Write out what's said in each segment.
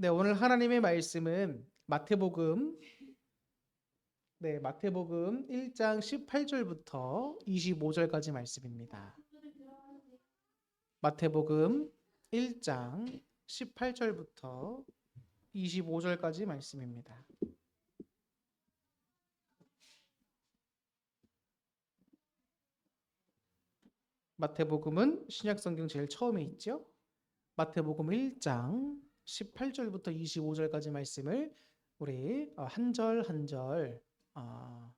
네, 오늘 하나님의 말씀은 마태복음 네, 마태복음 1장 18절부터 25절까지 말씀입니다. 마태복음 1장 18절부터 25절까지 말씀입니다. 마태복음은 신약성경 제일 처음에 있죠. 마태복음 1장 18절부터 25절까지 말씀을 우리 어, 한절 한절 어,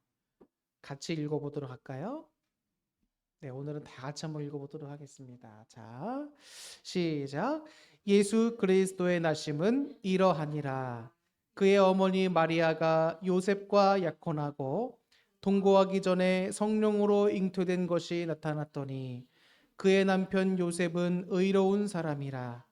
같이 읽어보도록 할까요? 네, 오늘은 다 같이 한번 읽어보도록 하겠습니다. 자, 시작. 예수 그리스도의 나심은 이러하니라. 그의 어머니 마리아가 요셉과 약혼하고 동거하기 전에 성령으로 잉태된 것이 나타났더니 그의 남편 요셉은 의로운 사람이라.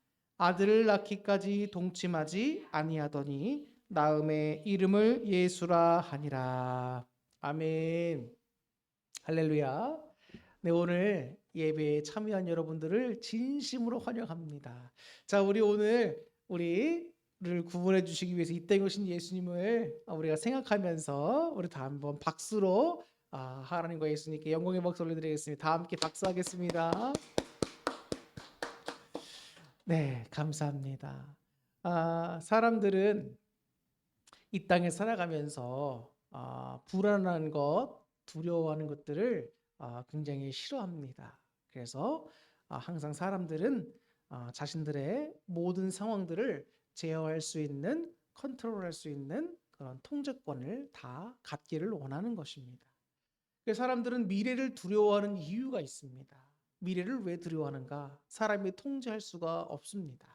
아들을 낳기까지 동침하지 아니하더니 나음의 이름을 예수라 하니라. 아멘. 할렐루야. 네, 오늘 예배에 참여한 여러분들을 진심으로 환영합니다. 자, 우리 오늘 우리를 구원해 주시기 위해서 이 땅에 오신 예수님을 우리가 생각하면서 우리 다 한번 박수로 아, 하나님과 예수님께 영광의 박수 올려드리겠습니다. 다 함께 박수하겠습니다. 네, 감사합니다. 아, 사람들은 이 땅에 살아가면서 아, 불안한 것, 두려워하는 것들을 아, 굉장히 싫어합니다. 그래서 아, 항상 사람들은 아, 자신들의 모든 상황들을 제어할 수 있는, 컨트롤할 수 있는 그런 통제권을 다 갖기를 원하는 것입니다. 사람들은 미래를 두려워하는 이유가 있습니다. 미래를 왜 두려워하는가? 사람이 통제할 수가 없습니다.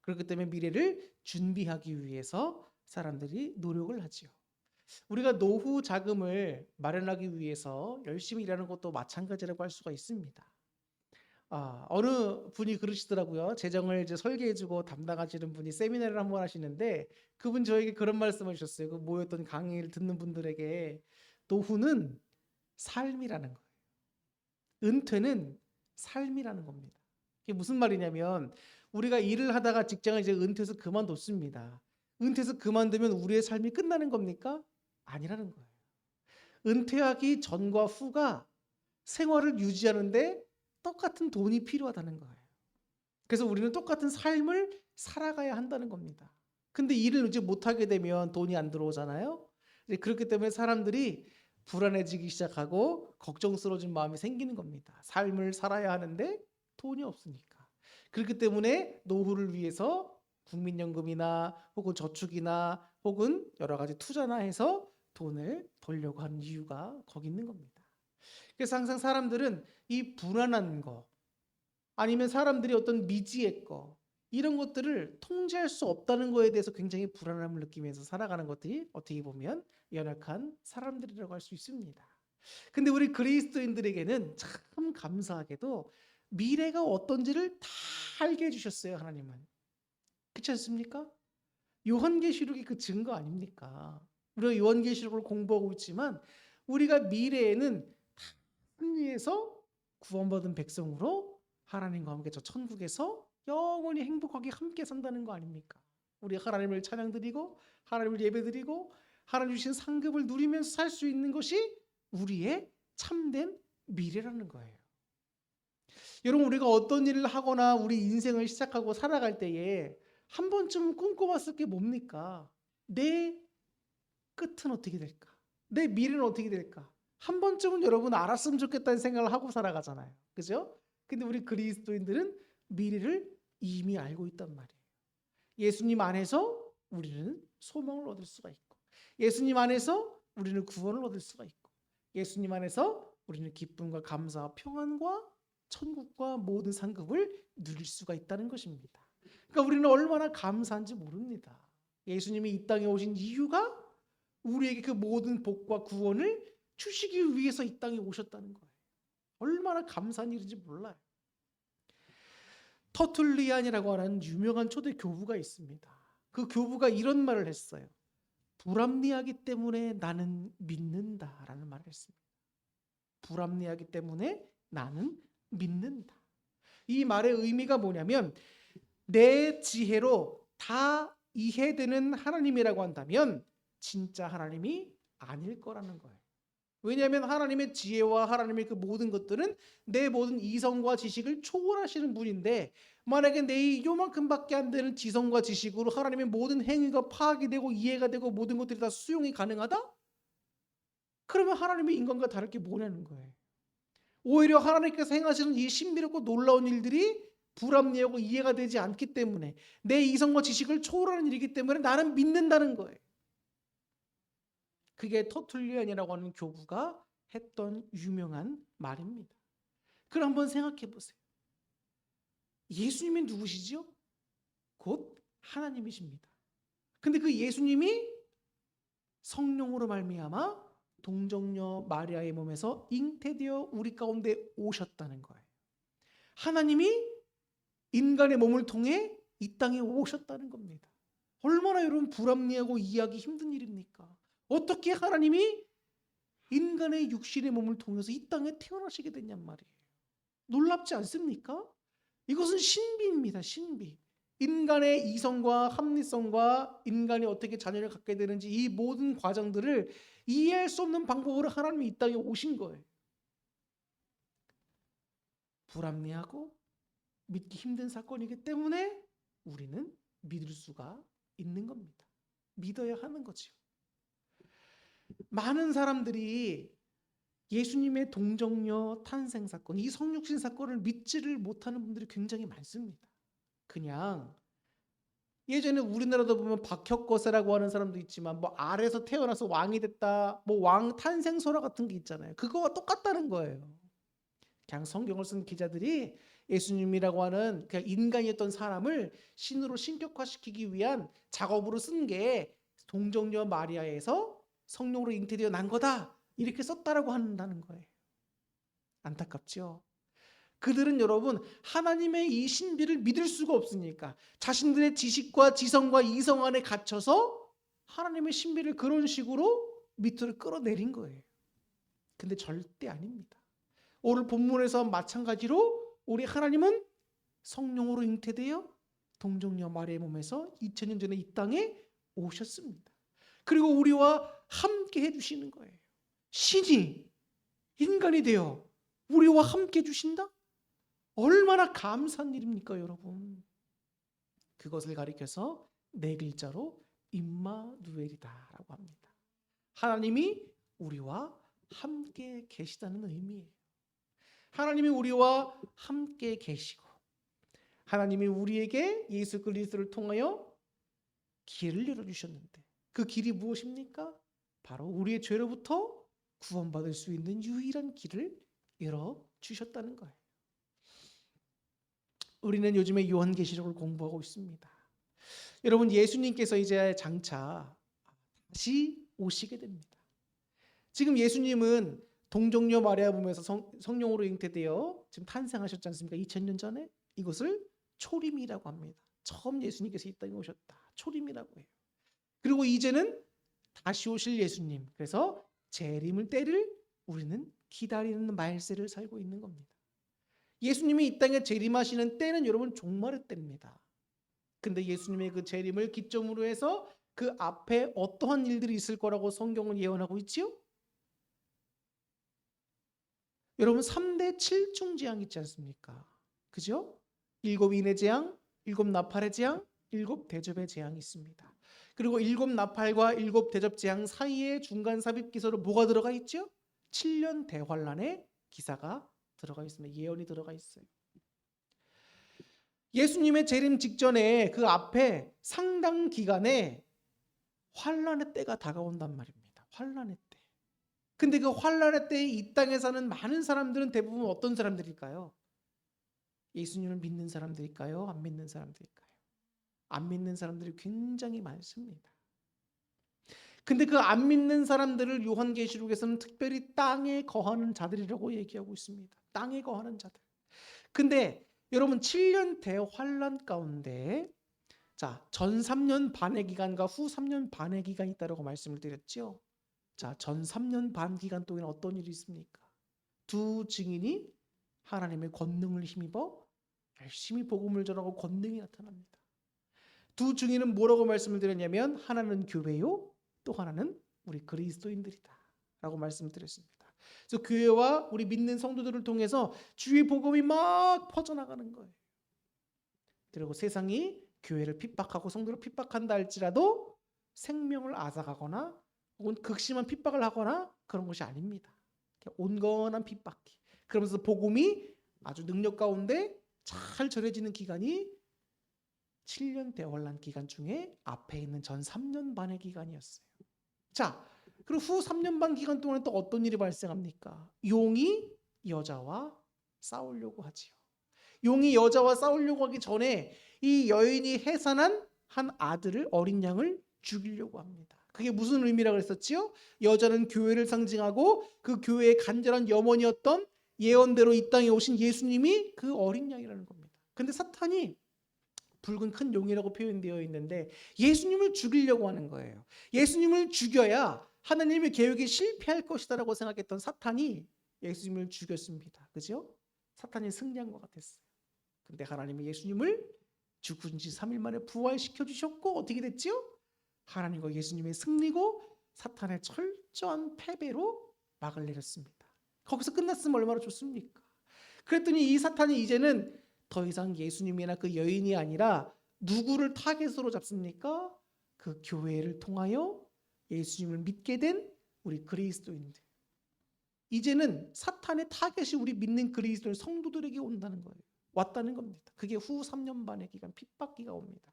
그렇기 때문에 미래를 준비하기 위해서 사람들이 노력을 하지요. 우리가 노후 자금을 마련하기 위해서 열심히 일하는 것도 마찬가지라고 할 수가 있습니다. 아, 어느 분이 그러시더라고요. 재정을 이제 설계해주고 담당하시는 분이 세미나를 한 번 하시는데 그분 저에게 그런 말씀을 주셨어요. 그 모였던 강의를 듣는 분들에게 노후는 삶이라는 거예요. 은퇴는 삶이라는 겁니다. 이게 무슨 말이냐면 우리가 일을 하다가 직장을 이제 은퇴해서 그만뒀습니다. 은퇴해서 그만두면 우리의 삶이 끝나는 겁니까? 아니라는 거예요. 은퇴하기 전과 후가 생활을 유지하는데 똑같은 돈이 필요하다는 거예요. 그래서 우리는 똑같은 삶을 살아가야 한다는 겁니다. 근데 일을 이제 못하게 되면 돈이 안 들어오잖아요. 그렇기 때문에 사람들이 불안해지기 시작하고 걱정스러워진 마음이 생기는 겁니다. 삶을 살아야 하는데 돈이 없으니까. 그렇기 때문에 노후를 위해서 국민연금이나 혹은 저축이나 혹은 여러 가지 투자나 해서 돈을 벌려고 하는 이유가 거기 있는 겁니다. 그래서 항상 사람들은 이 불안한 거 아니면 사람들이 어떤 미지의 거 이런 것들을 통제할 수 없다는 거에 대해서 굉장히 불안함을 느끼면서 살아가는 것들이 어떻게 보면 연약한 사람들이라고 할 수 있습니다. 근데 우리 그리스도인들에게는 참 감사하게도 미래가 어떤지를 다 알게 해주셨어요, 하나님은. 그렇지 않습니까? 요한계시록이 그 증거 아닙니까? 우리가 요한계시록을 공부하고 있지만 우리가 미래에는 승리해서 구원받은 백성으로 하나님과 함께 저 천국에서 영원히 행복하게 함께 산다는 거 아닙니까? 우리 하나님을 찬양드리고 하나님을 예배드리고 하나님 주신 상급을 누리면서 살 수 있는 것이 우리의 참된 미래라는 거예요. 여러분 우리가 어떤 일을 하거나 우리 인생을 시작하고 살아갈 때에 한 번쯤 꿈꿔봤을 게 뭡니까? 내 끝은 어떻게 될까? 내 미래는 어떻게 될까? 한 번쯤은 여러분 알았으면 좋겠다는 생각을 하고 살아가잖아요. 그죠? 근데 우리 그리스도인들은 미래를 이미 알고 있단 말이에요. 예수님 안에서 우리는 소망을 얻을 수가 있고, 예수님 안에서 우리는 구원을 얻을 수가 있고, 예수님 안에서 우리는 기쁨과 감사와 평안과 천국과 모든 상급을 누릴 수가 있다는 것입니다. 그러니까 우리는 얼마나 감사한지 모릅니다. 예수님이 이 땅에 오신 이유가 우리에게 그 모든 복과 구원을 주시기 위해서 이 땅에 오셨다는 거예요. 얼마나 감사한 일인지 몰라요. 터툴리안이라고 하는 유명한 초대 교부가 있습니다. 그 교부가 이런 말을 했어요. 불합리하기 때문에 나는 믿는다라는 말을 했습니다. 불합리하기 때문에 나는 믿는다. 이 말의 의미가 뭐냐면 내 지혜로 다 이해되는 하나님이라고 한다면 진짜 하나님이 아닐 거라는 거예요. 왜냐하면 하나님의 지혜와 하나님의 그 모든 것들은 내 모든 이성과 지식을 초월하시는 분인데 만약에 내 요만큼밖에 안 되는 지성과 지식으로 하나님의 모든 행위가 파악이 되고 이해가 되고 모든 것들이 다 수용이 가능하다? 그러면 하나님의 인간과 다를 게 뭐냐는 거예요. 오히려 하나님께서 행하시는 이 신비롭고 놀라운 일들이 불합리하고 이해가 되지 않기 때문에 내 이성과 지식을 초월하는 일이기 때문에 나는 믿는다는 거예요. 그게 터툴리안이라고 하는 교부가 했던 유명한 말입니다. 그럼 한번 생각해 보세요. 예수님이 누구시죠? 곧 하나님이십니다. 근데 그 예수님이 성령으로 말미암아 동정녀 마리아의 몸에서 잉태되어 우리 가운데 오셨다는 거예요. 하나님이 인간의 몸을 통해 이 땅에 오셨다는 겁니다. 얼마나 여러분 불합리하고 이해하기 힘든 일입니까? 어떻게 하나님이 인간의 육신의 몸을 통해서 이 땅에 태어나시게 됐냔 말이에요. 놀랍지 않습니까? 이것은 신비입니다. 신비. 인간의 이성과 합리성과 인간이 어떻게 자녀를 갖게 되는지 이 모든 과정들을 이해할 수 없는 방법으로 하나님이 이 땅에 오신 거예요. 불합리하고 믿기 힘든 사건이기 때문에 우리는 믿을 수가 있는 겁니다. 믿어야 하는 거지요. 많은 사람들이 예수님의 동정녀 탄생 사건, 이 성육신 사건을 믿지를 못하는 분들이 굉장히 많습니다. 그냥 예전에 우리나라도 보면 박혁거세라고 하는 사람도 있지만 뭐 아래서 태어나서 왕이 됐다, 뭐 왕 탄생소라 같은 게 있잖아요. 그거와 똑같다는 거예요. 그냥 성경을 쓴 기자들이 예수님이라고 하는 그냥 인간이었던 사람을 신으로 신격화시키기 위한 작업으로 쓴 게 동정녀 마리아에서 성령으로 잉태되어 난 거다. 이렇게 썼다라고 한다는 거예요. 안타깝죠. 그들은 여러분 하나님의 이 신비를 믿을 수가 없으니까 자신들의 지식과 지성과 이성 안에 갇혀서 하나님의 신비를 그런 식으로 밑으로 끌어내린 거예요. 근데 절대 아닙니다. 오늘 본문에서 마찬가지로 우리 하나님은 성령으로 잉태되어 동정녀 마리의 몸에서 2000년 전에 이 땅에 오셨습니다. 그리고 우리와 함께 해주시는 거예요. 신이 인간이 되어 우리와 함께 해주신다? 얼마나 감사한 일입니까, 여러분? 그것을 가리켜서 네 글자로 임마누엘이다라고 합니다. 하나님이 우리와 함께 계시다는 의미예요. 하나님이 우리와 함께 계시고 하나님이 우리에게 예수 그리스도를 통하여 길을 열어 주셨는데 그 길이 무엇입니까? 바로 우리의 죄로부터 구원받을 수 있는 유일한 길을 열어 주셨다는 거예요. 우리는 요즘에 요한계시록을 공부하고 있습니다. 여러분 예수님께서 이제 장차 다시 오시게 됩니다. 지금 예수님은 동정녀 마리아 몸에서 성, 성령으로 잉태되어 지금 탄생하셨지 않습니까? 2000년 전에 이것을 초림이라고 합니다. 처음 예수님께서 이 땅에 오셨다. 초림이라고 해요. 그리고 이제는 다시 오실 예수님. 그래서 재림을 때를 우리는 기다리는 말세를 살고 있는 겁니다. 예수님이 이 땅에 재림하시는 때는 여러분 종말의 때입니다. 근데 예수님의 그 재림을 기점으로 해서 그 앞에 어떠한 일들이 있을 거라고 성경은 예언하고 있지요? 여러분 3대 7중 재앙 있지 않습니까? 그죠? 일곱 인의 재앙, 일곱 나팔의 재앙, 일곱 대접의 재앙이 있습니다. 그리고 일곱 나팔과 일곱 대접 재앙 사이에 중간 삽입 기사로 뭐가 들어가 있죠? 7년 대환란의 기사가 들어가 있습니다. 예언이 들어가 있어요. 예수님의 재림 직전에 그 앞에 상당 기간에 환란의 때가 다가온단 말입니다. 환란의 때. 근데 그 환란의 때에 이 땅에 사는 많은 사람들은 대부분 어떤 사람들일까요? 예수님을 믿는 사람들일까요? 안 믿는 사람들일까요? 안 믿는 사람들이 굉장히 많습니다. 근데 그 안 믿는 사람들을 요한계시록에서는 특별히 땅에 거하는 자들이라고 얘기하고 있습니다. 땅에 거하는 자들. 근데 여러분 7년 대환란 가운데 자, 전 3년 반의 기간과 후 3년 반의 기간이 있다고 말씀을 드렸죠. 자, 전 3년 반 기간 동안 어떤 일이 있습니까? 두 증인이 하나님의 권능을 힘입어 열심히 복음을 전하고 권능이 나타납니다. 두 증인은 뭐라고 말씀을 드렸냐면 하나는 교회요, 또 하나는 우리 그리스도인들이다. 라고 말씀을 드렸습니다. 그래서 교회와 우리 믿는 성도들을 통해서 주의 복음이 막 퍼져나가는 거예요. 그리고 세상이 교회를 핍박하고 성도를 핍박한다 할지라도 생명을 앗아가거나 혹은 극심한 핍박을 하거나 그런 것이 아닙니다. 온건한 핍박기. 그러면서 복음이 아주 능력 가운데 잘 전해지는 기간이 7년 대환란 기간 중에 앞에 있는 전 3년 반의 기간이었어요. 자, 그리고 후 3년 반 기간 동안에 또 어떤 일이 발생합니까? 용이 여자와 싸우려고 하지요. 용이 여자와 싸우려고 하기 전에 이 여인이 해산한 한 아들을 어린 양을 죽이려고 합니다. 그게 무슨 의미라고 그랬었지요? 여자는 교회를 상징하고 그 교회의 간절한 염원이었던 예언대로 이 땅에 오신 예수님이 그 어린 양이라는 겁니다. 근데 사탄이 붉은 큰 용이라고 표현되어 있는데 예수님을 죽이려고 하는 거예요. 예수님을 죽여야 하나님의 계획이 실패할 것이다라고 생각했던 사탄이 예수님을 죽였습니다. 그죠? 사탄이 승리한 것 같았어요. 근데 하나님이 예수님을 죽은 지 3일 만에 부활시켜 주셨고 어떻게 됐지요? 하나님과 예수님의 승리고 사탄의 철저한 패배로 막을 내렸습니다. 거기서 끝났으면 얼마나 좋습니까? 그랬더니 이 사탄이 이제는 더 이상 예수님이나 그 여인이 아니라 누구를 타겟으로 잡습니까? 그 교회를 통하여 예수님을 믿게 된 우리 그리스도인들. 이제는 사탄의 타겟이 우리 믿는 그리스도인 성도들에게 온다는 거예요. 왔다는 겁니다. 그게 후 3년 반의 기간 핍박기가 옵니다.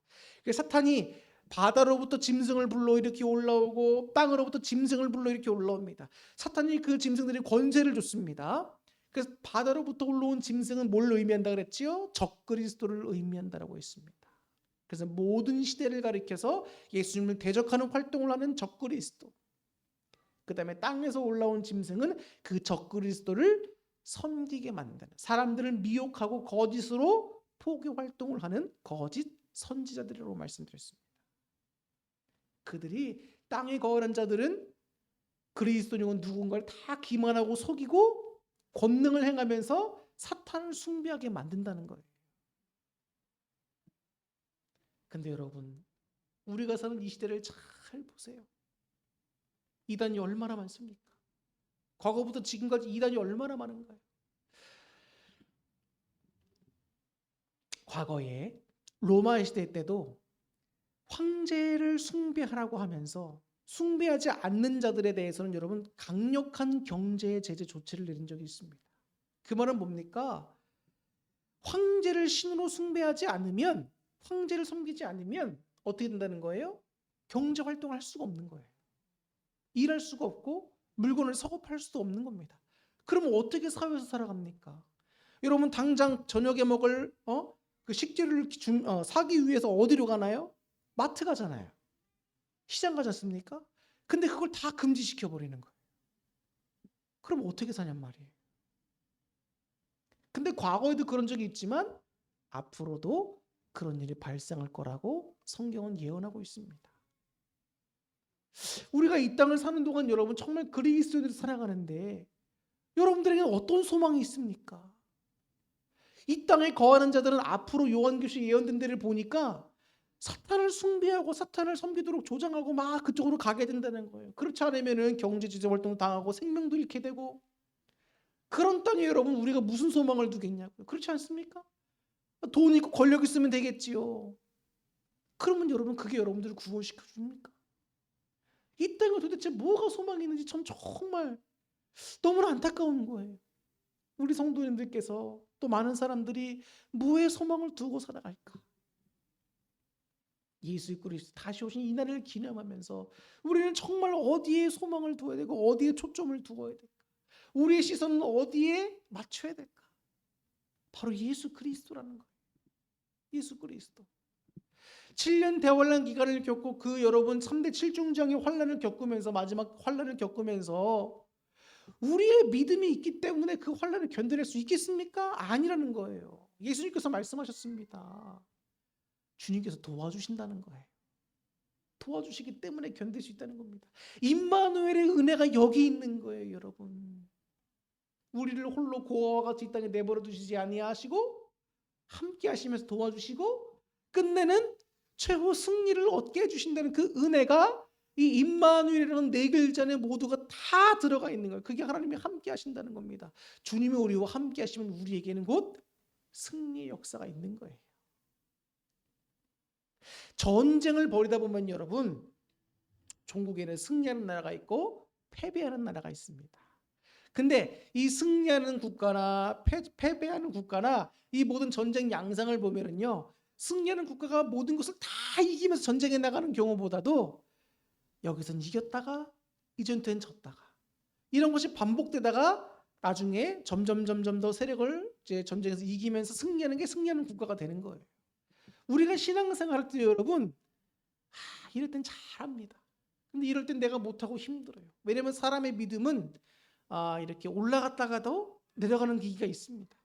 사탄이 바다로부터 짐승을 불러 이렇게 올라오고 땅으로부터 짐승을 불러 이렇게 올라옵니다. 사탄이 그 짐승들이 권세를 줬습니다. 그래서 바다로부터 올라온 짐승은 뭘 의미한다 그랬지요? 적그리스도를 의미한다라고 했습니다. 그래서 모든 시대를 가리켜서 예수님을 대적하는 활동을 하는 적그리스도. 그다음에 땅에서 올라온 짐승은 그 적그리스도를 섬기게 만드는 사람들을 미혹하고 거짓으로 포교 활동을 하는 거짓 선지자들이라고 말씀드렸습니다. 그들이 땅에 거하는 자들은 그리스도님은 누군가를 다 기만하고 속이고 권능을 행하면서 사탄을 숭배하게 만든다는 거예요. 근데 여러분, 우리가 사는 이 시대를 잘 보세요. 이단이 얼마나 많습니까? 과거부터 지금까지 이단이 얼마나 많은가요? 과거에 로마 시대 때도 황제를 숭배하라고 하면서 숭배하지 않는 자들에 대해서는 여러분 강력한 경제 제재 조치를 내린 적이 있습니다. 그 말은 뭡니까? 황제를 신으로 숭배하지 않으면 황제를 섬기지 않으면 어떻게 된다는 거예요? 경제 활동을 할 수가 없는 거예요. 일할 수가 없고 물건을 팔 수도 없는 겁니다. 그러면 어떻게 사회에서 살아갑니까? 여러분 당장 저녁에 먹을 어? 그 식재료를 주, 어, 사기 위해서 어디로 가나요? 마트 가잖아요. 시장 가지 않습니까? 근데 그걸 다 금지시켜 버리는 거예요. 그럼 어떻게 사냔 말이에요. 근데 과거에도 그런 적이 있지만 앞으로도 그런 일이 발생할 거라고 성경은 예언하고 있습니다. 우리가 이 땅을 사는 동안 여러분 정말 그리스도인으로 살아가는데 여러분들에게 어떤 소망이 있습니까? 이 땅에 거하는 자들은 앞으로 요한교시 예언된 데를 보니까 사탄을 숭배하고 사탄을 섬기도록 조장하고 막 그쪽으로 가게 된다는 거예요. 그렇지 않으면은 경제 지재 활동 당하고 생명도 잃게 되고 그런 땅에 여러분 우리가 무슨 소망을 두겠냐고요. 그렇지 않습니까? 돈 있고 권력 있으면 되겠지요. 그러면 여러분 그게 여러분들을 구원시켜 줍니까? 이 땅에 도대체 뭐가 소망이 있는지 전 정말 너무나 안타까운 거예요. 우리 성도님들께서 또 많은 사람들이 뭐에 소망을 두고 살아갈까? 예수 그리스도 다시 오신 이 날을 기념하면서 우리는 정말 어디에 소망을 두어야 되고 어디에 초점을 두어야 될까? 우리의 시선은 어디에 맞춰야 될까? 바로 예수 그리스도라는 거예요. 예수 그리스도. 7년 대환란 기간을 겪고 그 여러분 3대 7중장의 환란을 겪으면서 마지막 환란을 겪으면서 우리의 믿음이 있기 때문에 그 환란을 견뎌낼 수 있겠습니까? 아니라는 거예요. 예수님께서 말씀하셨습니다. 주님께서 도와주신다는 거예요. 도와주시기 때문에 견딜 수 있다는 겁니다. 임마누엘의 은혜가 여기 있는 거예요, 여러분. 우리를 홀로 고아와 같이 이 땅에 내버려 두시지 아니하시고 함께 하시면서 도와주시고 끝내는 최후 승리를 얻게 해 주신다는 그 은혜가 이 임마누엘이라는 네 글자 에 모두가 다 들어가 있는 거예요. 그게 하나님이 함께 하신다는 겁니다. 주님이 우리와 함께 하시면 우리에게는 곧 승리의 역사가 있는 거예요. 전쟁을 벌이다 보면 여러분 종국에는 승리하는 나라가 있고 패배하는 나라가 있습니다. 근데 이 승리하는 국가나 패, 패배하는 국가나 이 모든 전쟁 양상을 보면은요 승리하는 국가가 모든 것을 다 이기면서 전쟁에 나가는 경우보다도 여기선 이겼다가 이전투엔 졌다가 이런 것이 반복되다가 나중에 점점 점점 더 세력을 이제 전쟁에서 이기면서 승리하는 게 승리하는 국가가 되는 거예요. 우리가 신앙생활 할 때 여러분 아, 이럴 땐 잘합니다. 근데 이럴 땐 내가 못하고 힘들어요. 왜냐면 사람의 믿음은 아, 이렇게 올라갔다가도 내려가는 기기가 있습니다.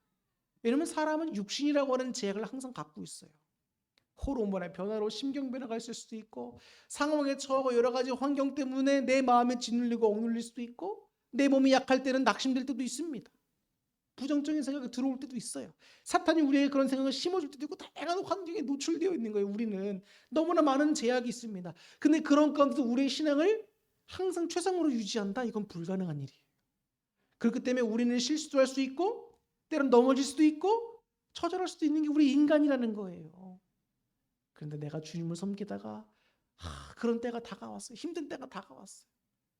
왜냐면 사람은 육신이라고 하는 제약을 항상 갖고 있어요. 호르몬의 변화로 심경 변화가 있을 수도 있고 상황에 처하고 여러 가지 환경 때문에 내 마음이 짓눌리고 억눌릴 수도 있고 내 몸이 약할 때는 낙심될 때도 있습니다. 부정적인 생각이 들어올 때도 있어요. 사탄이 우리에게 그런 생각을 심어줄 때도 있고 다양한 환경에 노출되어 있는 거예요. 우리는 너무나 많은 제약이 있습니다. 근데 그런 가운데서 우리의 신앙을 항상 최상으로 유지한다. 이건 불가능한 일이에요. 그렇기 때문에 우리는 실수도 할수 있고 때론 넘어질 수도 있고 처절할 수도 있는 게 우리 인간이라는 거예요. 그런데 내가 주님을 섬기다가 하, 그런 때가 다가왔어요. 힘든 때가 다가왔어요.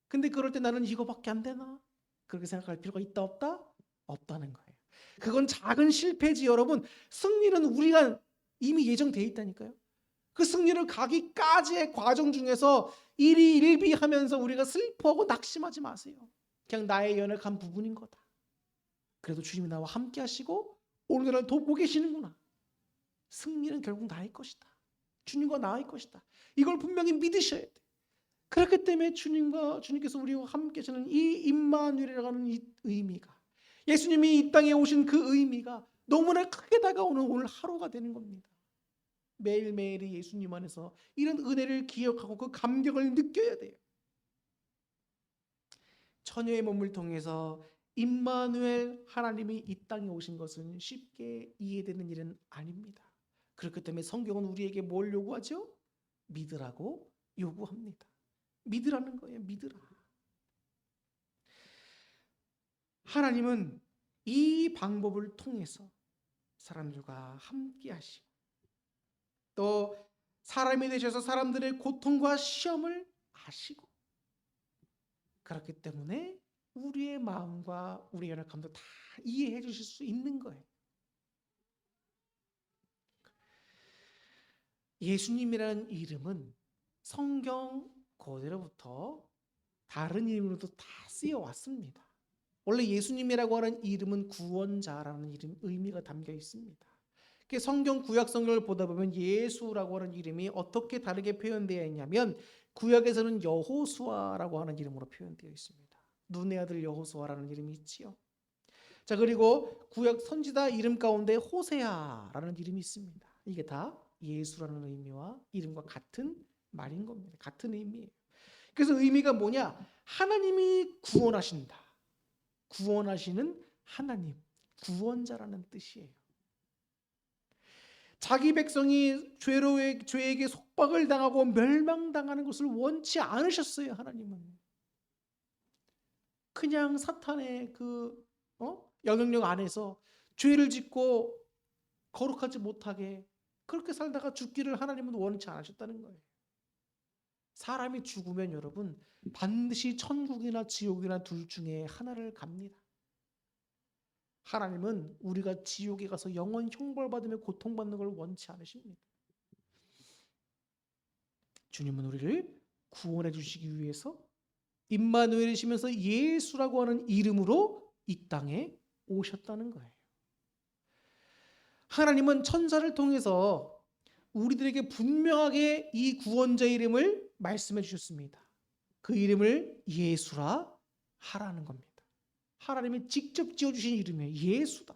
근데 그럴 때 나는 이거밖에 안 되나? 그렇게 생각할 필요가 있다 없다? 없다는 거예요. 그건 작은 실패지 여러분. 승리는 우리가 이미 예정돼 있다니까요. 그 승리를 가기까지의 과정 중에서 일이 일비하면서 우리가 슬퍼하고 낙심하지 마세요. 그냥 나의 연약한 부분인 거다. 그래도 주님이 나와 함께 하시고 오늘날 돕고 계시는구나. 승리는 결국 나의 것이다. 주님과 나의 것이다. 이걸 분명히 믿으셔야 돼. 그렇기 때문에 주님과 주님께서 우리와 함께 하시는 이 임마누엘이라고 하는 이 의미가 예수님이 이 땅에 오신 그 의미가 너무나 크게 다가오는 오늘 하루가 되는 겁니다. 매일매일이 예수님 안에서 이런 은혜를 기억하고 그 감격을 느껴야 돼요. 처녀의 몸을 통해서 임마누엘 하나님이 이 땅에 오신 것은 쉽게 이해되는 일은 아닙니다. 그렇기 때문에 성경은 우리에게 뭘 요구하죠? 믿으라고 요구합니다. 믿으라는 거예요. 믿으라. 하나님은 이 방법을 통해서 사람들과 함께 하시고 또 사람이 되셔서 사람들의 고통과 시험을 아시고 그렇기 때문에 우리의 마음과 우리의 연약함도 다 이해해 주실 수 있는 거예요. 예수님이라는 이름은 성경 고대로부터 다른 이름으로도 다 쓰여 왔습니다. 원래 예수님이라고 하는 이름은 구원자라는 이름 의미가 담겨 있습니다. 성경 구약 성경을 보다 보면 예수라고 하는 이름이 어떻게 다르게 표현되어 있냐면 구약에서는 여호수아라고 하는 이름으로 표현되어 있습니다. 눈의 아들 여호수아라는 이름이 있지요. 자 그리고 구약 선지자 이름 가운데 호세아라는 이름이 있습니다. 이게 다 예수라는 의미와 이름과 같은 말인 겁니다. 같은 의미예요. 그래서 의미가 뭐냐? 하나님이 구원하신다. 구원하시는 하나님, 구원자라는 뜻이에요. 자기 백성이 죄로 죄에게 속박을 당하고 멸망당하는 것을 원치 않으셨어요, 하나님은. 그냥 사탄의 그 어? 영향력 안에서 죄를 짓고 거룩하지 못하게 그렇게 살다가 죽기를 하나님은 원치 않으셨다는 거예요. 사람이 죽으면 여러분 반드시 천국이나 지옥이나 둘 중에 하나를 갑니다. 하나님은 우리가 지옥에 가서 영원 형벌받으며 고통받는 걸 원치 않으십니다. 주님은 우리를 구원해 주시기 위해서 임마누엘이시면서 예수라고 하는 이름으로 이 땅에 오셨다는 거예요. 하나님은 천사를 통해서 우리들에게 분명하게 이 구원자 이름을 말씀해 주셨습니다. 그 이름을 예수라 하라는 겁니다. 하나님이 직접 지어주신 이름이에요. 예수다.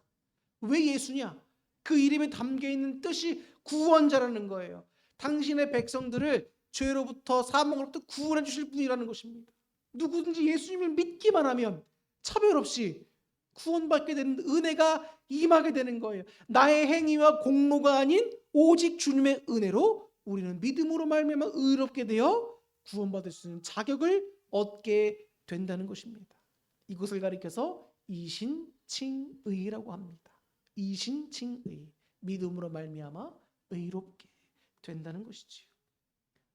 왜 예수냐? 그 이름에 담겨 있는 뜻이 구원자라는 거예요. 당신의 백성들을 죄로부터 사망으로부터 구원해 주실 분이라는 것입니다. 누구든지 예수님을 믿기만 하면 차별 없이 구원받게 되는 은혜가 임하게 되는 거예요. 나의 행위와 공로가 아닌 오직 주님의 은혜로 우리는 믿음으로 말미암아 의롭게 되어 구원받을 수 있는 자격을 얻게 된다는 것입니다. 이것을 가리켜서 이신칭의라고 합니다. 이신칭의 믿음으로 말미암아 의롭게 된다는 것이지요.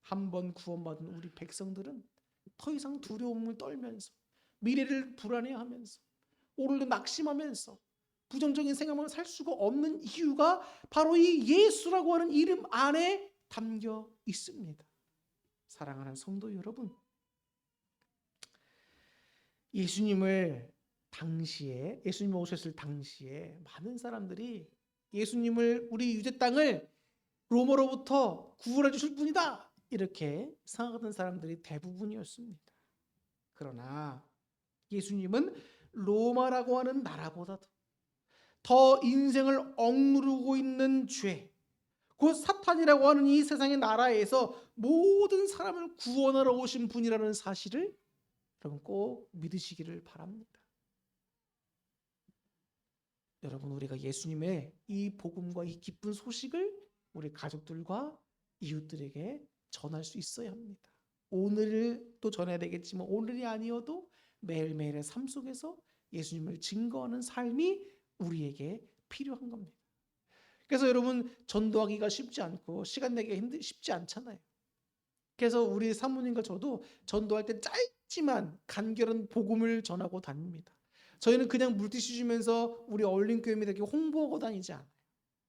한번 구원받은 우리 백성들은 더 이상 두려움을 떨면서 미래를 불안해하면서 오늘도 낙심하면서 부정적인 생각만 살 수가 없는 이유가 바로 이 예수라고 하는 이름 안에 담겨 있습니다. 사랑하는 성도 여러분, 예수님을 당시에 예수님 오셨을 당시에 많은 사람들이 예수님을 우리 유대 땅을 로마로부터 구원해 주실 분이다 이렇게 생각하던 사람들이 대부분이었습니다. 그러나 예수님은 로마라고 하는 나라보다도 더 인생을 억누르고 있는 죄, 곧 사탄이라고 하는 이 세상의 나라에서 모든 사람을 구원하러 오신 분이라는 사실을 여러분 꼭 믿으시기를 바랍니다. 여러분 우리가 예수님의 이 복음과 이 기쁜 소식을 우리 가족들과 이웃들에게 전할 수 있어야 합니다. 오늘을 또 전해야 되겠지만 오늘이 아니어도 매일매일의 삶 속에서 예수님을 증거하는 삶이 우리에게 필요한 겁니다. 그래서 여러분 전도하기가 쉽지 않고 시간 내기가 힘들 쉽지 않잖아요. 그래서 우리 사모님과 저도 전도할 때 짧지만 간결한 복음을 전하고 다닙니다. 저희는 그냥 물티슈 주면서 우리 얼린교회입니다 이렇게 홍보하고 다니지 않아요.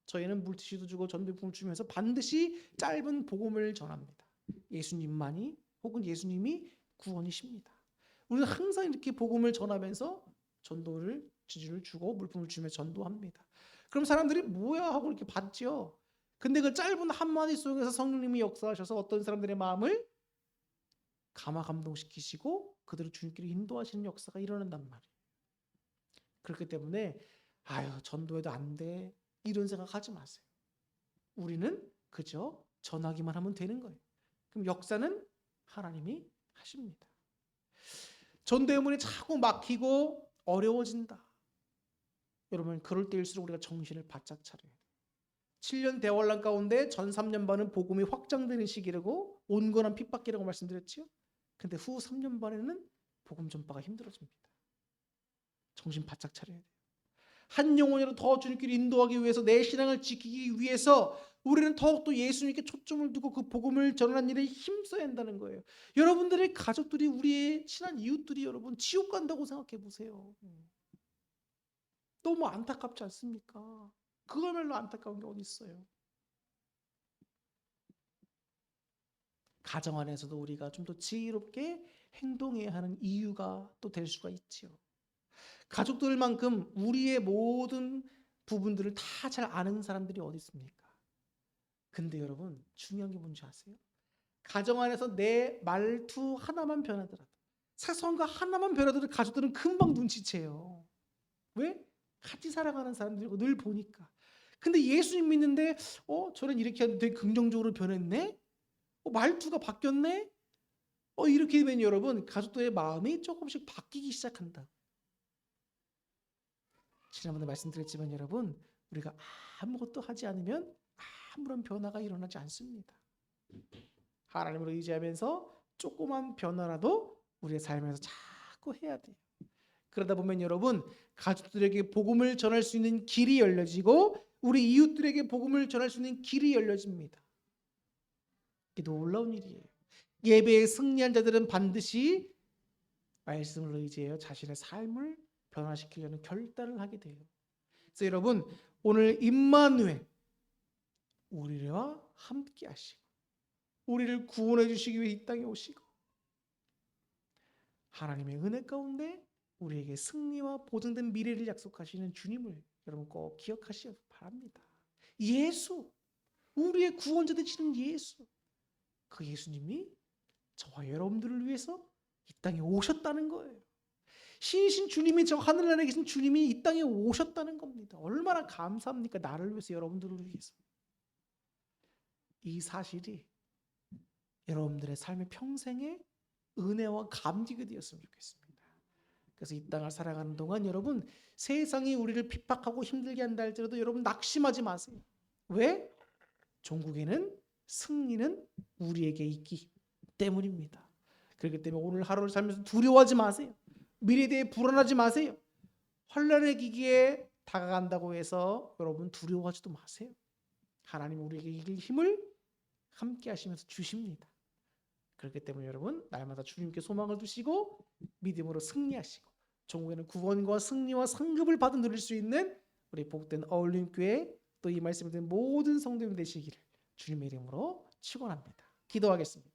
저희는 물티슈도 주고 전도품을 주면서 반드시 짧은 복음을 전합니다. 예수님만이 혹은 예수님이 구원이십니다. 우리는 항상 이렇게 복음을 전하면서 전도를 지지를 주고 물품을 주며 전도합니다. 그럼 사람들이 뭐야 하고 이렇게 받죠. 근데 그 짧은 한마디 속에서 성령님이 역사하셔서 어떤 사람들의 마음을 감화 감동시키시고 그들을 주님께로 인도하시는 역사가 일어난단 말이에요. 그렇기 때문에 아유 전도해도 안 돼. 이런 생각하지 마세요. 우리는 그저 전하기만 하면 되는 거예요. 그럼 역사는 하나님이 하십니다. 전도의 문이 자꾸 막히고 어려워진다. 여러분 그럴 때일수록 우리가 정신을 바짝 차려야 돼요. 7년 대환란 가운데 전 3년 반은 복음이 확장되는 시기라고 온건한 핍박기라고 말씀드렸지요. 근데 후 3년 반에는 복음 전파가 힘들어집니다. 정신 바짝 차려야 돼요. 한 영혼이라도 더 주님께 인도하기 위해서 내 신앙을 지키기 위해서 우리는 더욱더 예수님께 초점을 두고 그 복음을 전하는 일에 힘써야 한다는 거예요. 여러분들의 가족들이 우리의 친한 이웃들이 여러분 지옥 간다고 생각해 보세요. 너무 안타깝지 않습니까? 그거말로 안타까운 게 어디 있어요? 가정 안에서도 우리가 좀 더 지혜롭게 행동해야 하는 이유가 또 될 수가 있지요. 가족들만큼 우리의 모든 부분들을 다 잘 아는 사람들이 어디 있습니까? 근데 여러분 중요한 게 뭔지 아세요? 가정 안에서 내 말투 하나만 변하더라도 사소한 하나만 변하더라도 가족들은 금방 눈치채요. 왜? 같이 살아가는 사람들이고 늘 보니까. 근데 예수님 믿는데 어 저는 이렇게 하는데 되게 긍정적으로 변했네. 어, 말투가 바뀌었네. 어 이렇게 되면 여러분 가족들의 마음이 조금씩 바뀌기 시작한다. 지난번에 말씀드렸지만 여러분 우리가 아무것도 하지 않으면 아무런 변화가 일어나지 않습니다. 하나님을 의지하면서 조그만 변화라도 우리의 삶에서 자꾸 해야 돼요. 그러다 보면 여러분 가족들에게 복음을 전할 수 있는 길이 열려지고 우리 이웃들에게 복음을 전할 수 있는 길이 열려집니다. 이게 놀라운 일이에요. 예배에 승리한 자들은 반드시 말씀을 의지하여 자신의 삶을 변화시키려는 결단을 하게 돼요. 그래서 여러분 오늘 임마누엘 우리와 함께 하시고 우리를 구원해 주시기 위해 이 땅에 오시고 하나님의 은혜 가운데 우리에게 승리와 보증된 미래를 약속하시는 주님을 여러분 꼭 기억하시기 바랍니다. 예수 우리의 구원자 되시는 예수 그 예수님이 저와 여러분들을 위해서 이 땅에 오셨다는 거예요. 신이신 주님이 저 하늘나라에 계신 주님이 이 땅에 오셨다는 겁니다. 얼마나 감사합니까? 나를 위해서 여러분들을 위해서. 이 사실이 여러분들의 삶의 평생의 은혜와 감격이 되었으면 좋겠습니다. 그래서 이 땅을 살아가는 동안 여러분 세상이 우리를 핍박하고 힘들게 한다 할지라도 여러분 낙심하지 마세요. 왜? 종국에는 승리는 우리에게 있기 때문입니다. 그렇기 때문에 오늘 하루를 살면서 두려워하지 마세요. 미래에 대해 불안하지 마세요. 환란의 기기에 다가간다고 해서 여러분 두려워하지도 마세요. 하나님 우리에게 이길 힘을 함께 하시면서 주십니다. 그렇기 때문에 여러분 날마다 주님께 소망을 두시고 믿음으로 승리하시고 종국에는 구원과 승리와 상급을 받아 누릴 수 있는 우리 복된 어울림 교회 또 이 말씀을 듣는 모든 성도님 되시기를 주님의 이름으로 축원합니다. 기도하겠습니다.